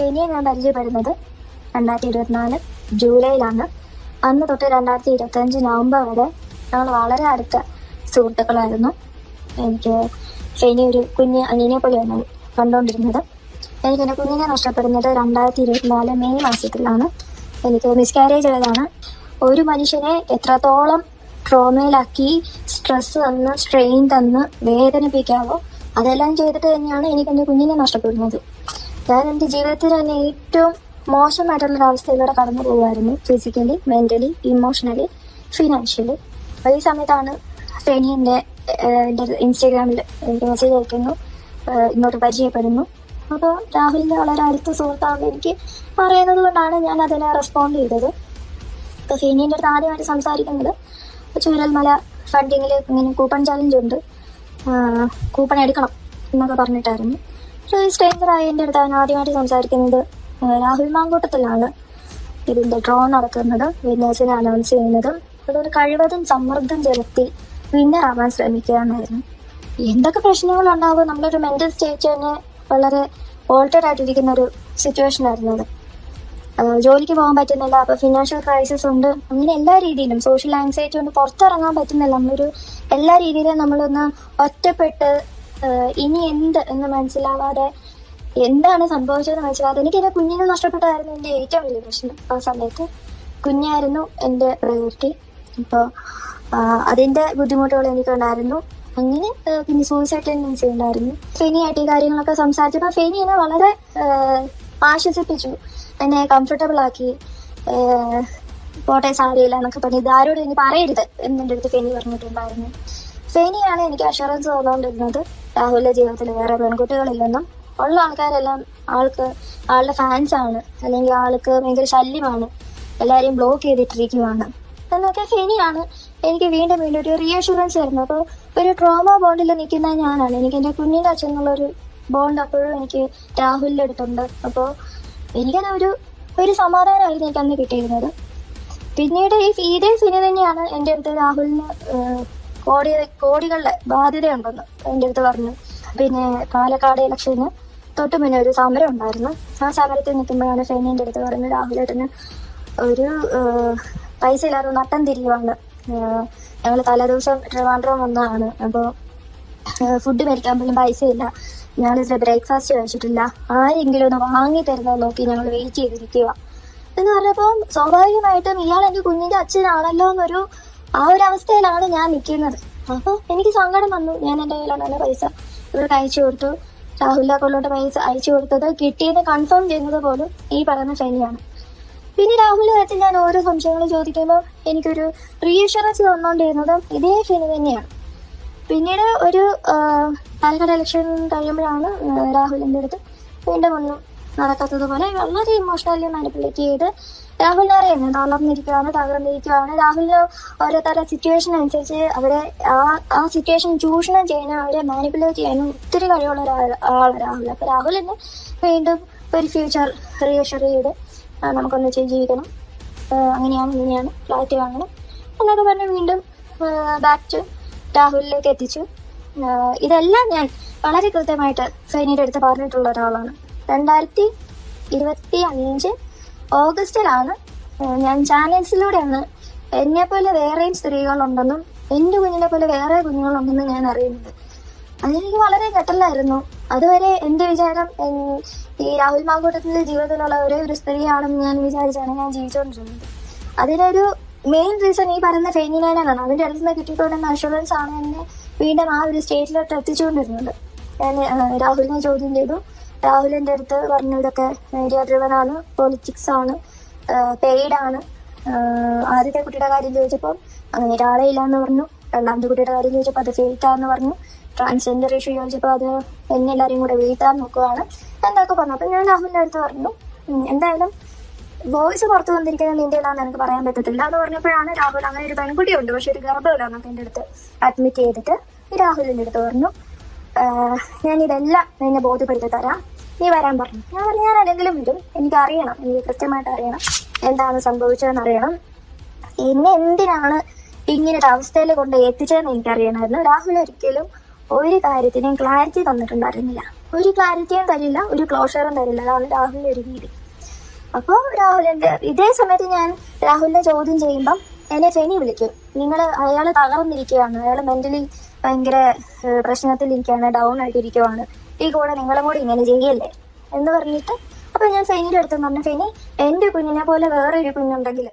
ഫെനിയെ ഞാൻ പരിചയപ്പെടുന്നത് രണ്ടായിരത്തി ഇരുപത്തിനാല് ജൂലൈയിലാണ്. അന്ന് തൊട്ട് രണ്ടായിരത്തി ഇരുപത്തഞ്ച് നവംബർ വരെ ഞങ്ങൾ വളരെ അടുത്ത സുഹൃത്തുക്കളായിരുന്നു. എനിക്ക് ഫെനി ഒരു കുഞ്ഞ് അനിയനെ പോലെയാണ് കണ്ടുകൊണ്ടിരുന്നത്. എനിക്ക് എന്റെ കുഞ്ഞിനെ നഷ്ടപ്പെടുന്നത് രണ്ടായിരത്തി ഇരുപത്തിനാല് മെയ് മാസത്തിലാണ്. എനിക്ക് മിസ്കാരേജ് ആയതാണ് ഒരു മനുഷ്യനെ എത്രത്തോളം ട്രോമയിലാക്കി സ്ട്രെസ് തന്ന് സ്ട്രെയിൻ തന്ന് വേദനിപ്പിക്കാവോ അതെല്ലാം ചെയ്തിട്ട് തന്നെയാണ് എനിക്ക് എന്റെ കുഞ്ഞിനെ നഷ്ടപ്പെടുന്നത്. ഞാൻ എന്റെ ജീവിതത്തിൽ തന്നെ ഏറ്റവും മോശമായിട്ടുള്ള ഒരു അവസ്ഥയിലൂടെ കടന്നു പോകുമായിരുന്നു ഫിസിക്കലി മെന്റലി ഇമോഷണലി ഫിനാൻഷ്യലി ഈ സമയത്താണ് ഫെനി എന്റെ ഇൻസ്റ്റാഗ്രാമിൽ എനിക്ക് മെസ്സേജ് അയക്കുന്നു. ഇങ്ങോട്ട് പരിചയപ്പെടുന്നു. അപ്പോൾ രാഹുലിന്റെ വളരെ അടുത്ത സുഹൃത്താണെന്ന് എനിക്ക് പറയുന്നത് കൊണ്ടാണ് ഞാൻ അതിനെ റെസ്പോണ്ട് ചെയ്തത്. ഇപ്പോൾ ഫെനീന്റെ അടുത്ത് ആദ്യമായിട്ട് സംസാരിക്കുന്നത് ചൂരൽമല ഫണ്ടിങ്ങിൽ ഇങ്ങനെ കൂപ്പൺ ചാലഞ്ച് ഉണ്ട്. കൂപ്പൺ എടുക്കണം എന്നൊക്കെ പറഞ്ഞിട്ടായിരുന്നു. ഈ സ്ട്രേഞ്ചറായി എന്റെ അടുത്ത് അവൻ ആദ്യമായിട്ട് സംസാരിക്കുന്നത് രാഹുൽ മാങ്കൂട്ടത്തിലാണ്. ഇതിന്റെ ഡ്രോ നടക്കുന്നത്. വിന്നേഴ്സിനെ അനൗൺസ് ചെയ്യുന്നതും. അതൊരു കഴിവതും സമ്മർദ്ദം ചെലുത്തി വിന്നർ ആവാൻ ശ്രമിക്കുക എന്നായിരുന്നു. എന്തൊക്കെ പ്രശ്നങ്ങൾ പ്രശ്നങ്ങളുണ്ടാകും നമ്മളൊരു മെന്റൽ സ്റ്റേറ്റ് തന്നെ വളരെ ഓൾട്ടേഡ് ആയിട്ടിരിക്കുന്ന ഒരു സിറ്റുവേഷൻ ആയിരുന്നു അത്. ജോലിക്ക് പോകാൻ പറ്റുന്നില്ല അപ്പൊ ഫിനാൻഷ്യൽ ക്രൈസിസ് ഉണ്ട്. അങ്ങനെ എല്ലാ രീതിയിലും സോഷ്യൽ ആൻസൈറ്റി കൊണ്ട് പുറത്തിറങ്ങാൻ പറ്റുന്നില്ല. നമ്മളൊരു എല്ലാ രീതിയിലും നമ്മളൊന്ന് ഒറ്റപ്പെട്ട് ഇനി എന്ത് എന്ന് മനസ്സിലാവാതെ എന്താണ് സംഭവിച്ചതെന്ന് മനസ്സിലാവാതെ എനിക്ക് എന്റെ കുഞ്ഞിനെ നഷ്ടപ്പെട്ടായിരുന്നു എന്റെ ഏറ്റവും വലിയ പ്രശ്നം ആ സമയത്ത്. കുഞ്ഞായിരുന്നു എന്റെ പ്രയോറിറ്റി അപ്പോൾ അതിന്റെ ബുദ്ധിമുട്ടുകൾ എനിക്കുണ്ടായിരുന്നു. അങ്ങനെ പിന്നെ സൂയിസൈഡ് ടെൻഡൻസി ഉണ്ടായിരുന്നു. ഫെനിയായിട്ട് ഈ കാര്യങ്ങളൊക്കെ സംസാരിച്ചപ്പോൾ ഫെനി എന്നെ വളരെ ആശ്വസിപ്പിച്ചു. എന്നെ കംഫർട്ടബിൾ ആക്കി. പോട്ടെ സാരിയില്ല എന്നൊക്കെ പറഞ്ഞു. ഇതാരോട് ഇനി പറയരുത് എന്നെ അടുത്ത് ഫെനി പറഞ്ഞിട്ടുണ്ടായിരുന്നു. ഫെനിയാണ് എനിക്ക് അഷുറൻസ് തന്നുകൊണ്ടിരുന്നത്. രാഹുലിന്റെ ജീവിതത്തിൽ വേറെ പെൺകുട്ടികളില്ലെന്നും ഉള്ള ആൾക്കാരെല്ലാം ആൾക്ക് ആളുടെ ഫാൻസ് ആണ്. അല്ലെങ്കിൽ ആൾക്ക് ഭയങ്കര ശല്യമാണ്. എല്ലാരെയും ബ്ലോക്ക് ചെയ്തിട്ടിരിക്കുവാണ്. എന്നൊക്കെ ഫെനിയാണ് എനിക്ക് വീണ്ടും വീണ്ടും ഒരു റീഅഷുറൻസ് തരുന്നത് അപ്പോൾ ഒരു ട്രോമ ബോണ്ടിൽ നിൽക്കുന്ന ഞാനാണ്. എനിക്ക് എന്റെ കുഞ്ഞിന്റെ അച്ഛൻ എന്നുള്ളൊരു ബോണ്ട് അപ്പോഴും എനിക്ക് രാഹുലിന്റെ അടുത്തുണ്ട്. അപ്പോൾ എനിക്കത് ഒരു ഒരു സമാധാനമായിരുന്നു എനിക്ക് അന്ന് കിട്ടിയിരുന്നത്. പിന്നീട് ഈ ഇതേ സിനി തന്നെയാണ് എന്റെ അടുത്ത് രാഹുലിന് കോടി കോടികളുടെ ബാധ്യതയുണ്ടെന്ന് എന്റെ അടുത്ത് പറഞ്ഞു. പിന്നെ പാലക്കാട് ഇലക്ഷന് തൊട്ടു മുന്നേ ഒരു സമരം ഉണ്ടായിരുന്നു. ആ സമരത്തിൽ നിൽക്കുമ്പോഴാണ് ഫെനിന്റെ അടുത്ത് പറഞ്ഞു രാഹുലേട്ടന് ഒരു പൈസ ഇല്ലാതെ നട്ടം തിരിയുവാണ്. ഞങ്ങൾ തലേദിവസം ട്രിവാൻഡ്രം വന്നതാണ്. അപ്പോൾ ഫുഡ് മേടിക്കാൻ പോലും ഞാൻ ഇതിൽ ബ്രേക്ക്ഫാസ്റ്റ് കഴിച്ചിട്ടില്ല. ആരെങ്കിലും ഒന്ന് വാങ്ങി തരുന്നത് നോക്കി ഞങ്ങൾ വെയിറ്റ് ചെയ്തിരിക്കുക എന്ന് പറഞ്ഞപ്പോൾ സ്വാഭാവികമായിട്ടും ഇയാൾ എന്റെ കുഞ്ഞിന്റെ അച്ഛനാണല്ലോ എന്നൊരു ആ ഒരു അവസ്ഥയിലാണ് ഞാൻ നിൽക്കുന്നത്. അപ്പോൾ എനിക്ക് സങ്കടം വന്നു. ഞാൻ എന്റെ കയ്യിലുള്ള പൈസ ഇവർക്ക് അയച്ചു കൊടുത്തു. രാഹുൽ അക്കൗണ്ടിലോട്ട് പൈസ അയച്ചു കൊടുത്തത് കിട്ടിയത് കൺഫേം ചെയ്യുന്നത് പോലും ഈ പറയുന്ന ശൈലിയാണ്. പിന്നെ രാഹുലിനെ വെച്ച് ഞാൻ ഓരോ സംശയങ്ങൾ ചോദിക്കുമ്പോൾ എനിക്കൊരു റീഷറൻസ് തന്നുകൊണ്ടിരുന്നത് ഇതേ ഫെനി തന്നെയാണ്. പിന്നീട് ഒരു പാലക്കാട് ഇലക്ഷൻ കഴിയുമ്പോഴാണ് രാഹുലിന്റെ അടുത്ത് വീണ്ടും ഒന്നും നടക്കാത്തതുപോലെ വളരെ ഇമോഷണലി മാനിപ്പുലേറ്റ് ചെയ്ത് രാഹുലിനെ അറിയുന്നത് തളർന്നിരിക്കുകയാണ് തകർന്നിരിക്കുകയാണ്. രാഹുലിന് ഓരോ തരം സിറ്റുവേഷൻ അനുസരിച്ച് അവരെ ആ ആ സിറ്റുവേഷൻ ചൂഷണം ചെയ്യാനും അവരെ മാനിപ്പുലേറ്റ് ചെയ്യാനും ഒത്തിരി കഴിവുള്ള ഒരാൾ ആളാണ് രാഹുൽ. അപ്പൊ രാഹുലിന് വീണ്ടും ഒരു ഫ്യൂച്ചർ റിയഷർ ചെയ്ത് നമുക്കൊന്ന് നമുക്കൊന്നിച്ച് ജീവിക്കണം. അങ്ങനെയാണ് ഇങ്ങനെയാണ് ഫ്ലാറ്റ് വാങ്ങണം. എന്നൊക്കെ പറഞ്ഞ് വീണ്ടും ബാക്ക് ടു രാഹുലിലേക്ക് എത്തിച്ചു. ഇതെല്ലാം ഞാൻ വളരെ കൃത്യമായിട്ട് സൈനിയുടെ അടുത്ത് പറഞ്ഞിട്ടുള്ള ഒരാളാണ്. രണ്ടായിരത്തി ഇരുപത്തി അഞ്ച് ഓഗസ്റ്റിലാണ് ഞാൻ ചാനൽസിലൂടെയാണ് എന്നെ പോലെ വേറെയും സ്ത്രീകളുണ്ടെന്നും എന്റെ കുഞ്ഞിനെ പോലെ വേറെ കുഞ്ഞുങ്ങളുണ്ടെന്നും ഞാൻ അറിയുന്നത്. അതെനിക്ക് വളരെ ഞെട്ടലായിരുന്നു. അതുവരെ എന്റെ വിചാരം ഈ രാഹുൽ മാങ്കൂട്ടത്തിന്റെ ജീവിതത്തിലുള്ള ഒരേ ഒരു സ്ത്രീയാണെന്ന് ഞാൻ വിചാരിച്ചാണ് ഞാൻ ജീവിച്ചുകൊണ്ടിരുന്നത്. അതിനൊരു മെയിൻ റീസൺ ഈ പറയുന്ന ഫെയിനിനാനാണ് അതിന്റെ അടുത്ത് നിന്ന് കിട്ടിയിട്ടുണ്ടെന്ന അഷുറൻസ് ആണ് എന്നെ വീണ്ടും ആ ഒരു സ്റ്റേറ്റിലോട്ട് എത്തിച്ചുകൊണ്ടിരുന്നത്. ഞാൻ രാഹുലിനെ ചോദ്യം ചെയ്തു. രാഹുലിന്റെ അടുത്ത് പറഞ്ഞു ഇതൊക്കെ മീഡിയ ഡ്രിവൻ ആണ്. പൊളിറ്റിക്സ് ആണ്. പെയ്ഡ് ആണ്. ആദ്യത്തെ കുട്ടിയുടെ കാര്യം ചോദിച്ചപ്പോൾ അങ്ങനെ ഒരാളെ ഇല്ല എന്ന് പറഞ്ഞു. രണ്ടാമത്തെ കുട്ടിയുടെ കാര്യം ചോദിച്ചപ്പോൾ അത് ഫേക്കാന്ന് പറഞ്ഞു. ട്രാൻസ്ജെൻഡർ ഇഷ്യൂ ചോദിച്ചപ്പോൾ അത് എന്നെ എല്ലാവരും കൂടെ വീഴ്ത്താൻ നോക്കുവാണ്. എന്തൊക്കെ പറഞ്ഞു. അപ്പം ഞാൻ രാഹുലിന്റെ അടുത്ത് പറഞ്ഞു എന്തായാലും വോയിസ് പുറത്തു വന്നിരിക്കുന്നത് നിന്റെ ഇല്ലാന്ന് എനിക്ക് പറയാൻ പറ്റത്തില്ല എന്ന് പറഞ്ഞപ്പോഴാണ് രാഹുൽ അങ്ങനെ ഒരു പെൺകുട്ടി ഉണ്ട് പക്ഷെ ഒരു ഗർഭമില്ല എന്നൊക്കെ എന്റെ അടുത്ത് അഡ്മിറ്റ് ചെയ്തിട്ട് രാഹുലിന്റെ അടുത്ത് പറഞ്ഞു. ഞാൻ ഇതെല്ലാം നിന്നെ ബോധ്യപ്പെടുത്തി തരാം. നീ വരാൻ പറഞ്ഞു. ഞാൻ പറഞ്ഞു ഞാൻ അല്ലെങ്കിലും വരും എനിക്ക് അറിയണം എനിക്ക് കൃത്യമായിട്ട് അറിയണം. എന്താണ് സംഭവിച്ചതെന്ന് അറിയണം. എന്നെ എന്തിനാണ് ഇങ്ങനെ ഒരു അവസ്ഥയിൽ കൊണ്ട് എത്തിച്ചതെന്ന് എനിക്കറിയണമായിരുന്നു. രാഹുൽ ഒരിക്കലും ഒരു കാര്യത്തിനും ക്ലാരിറ്റി തന്നിട്ടുണ്ടായിരുന്നില്ല. ഒരു ക്ലാരിറ്റിയും തരില്ല ഒരു ക്ലോഷറും തരില്ല. അതാണ് രാഹുലിന്റെ ഒരു രീതി. അപ്പോൾ രാഹുലിന്റെ ഇതേ സമയത്ത് ഞാൻ രാഹുലിനെ ചോദ്യം ചെയ്യുമ്പം എന്നെ ഫെനി വിളിക്കും. നിങ്ങൾ അയാൾ തകർന്നിരിക്കുകയാണ്. അയാൾ മെന്റലി ഭയങ്കര പ്രശ്നത്തിലിരിക്കുകയാണ് ഡൗൺ ആയിട്ടിരിക്കുവാണ് ഈ കൂടെ നിങ്ങളും കൂടി ഇങ്ങനെ ചെയ്യല്ലേ? എന്ന് പറഞ്ഞിട്ട് അപ്പൊ ഞാൻ ഫെനിയുടെ അടുത്ത് പറഞ്ഞു ഫെനി എന്റെ കുഞ്ഞിനെ പോലെ വേറെ ഒരു കുഞ്ഞുണ്ടെങ്കിൽ